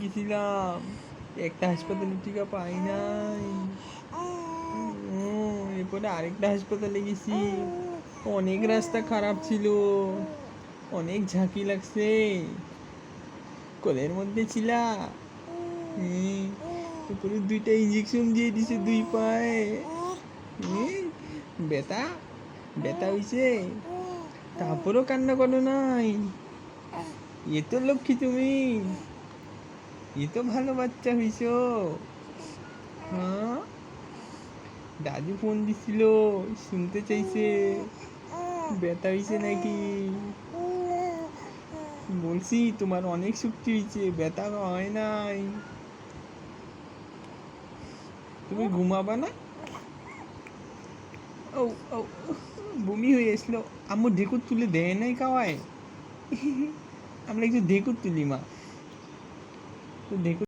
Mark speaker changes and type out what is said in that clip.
Speaker 1: গেছিলাম। একটা হাসপাতালে টিকা পাই নাই। এরপরে আরেকটা হাসপাতালে গেছি। অনেক রাস্তা খারাপ ছিল। অনেক ঝাঁকি লাগছে। কোলের মধ্যে ছিলা। তারপরে দুইটা ইঞ্জেকশন দিয়ে দিছে দুই পায়ে। ব্যথা ব্যথা হইছে। তারপরেও কান্না করো নাই। এ তো লক্ষ্মী তুমি। এ তো ভালো বাচ্চা হইছ? হ্যাঁ? দাদু ফোন দিছিল, শুনতে চাইছে। ব্যথা হইছে নাকি? বলছি, তোমার অনেক শক্তি হয়েছে ব্যথা হয় নাই। তুমি ঘুমাবা না? ও ও, বমি হয়ে আসলো। আমার ঢেকুর তুলে দেয় নাই খাওয়ায়? আমরা একটু ঢেকুর তুলি, মা। তো ঢেকুর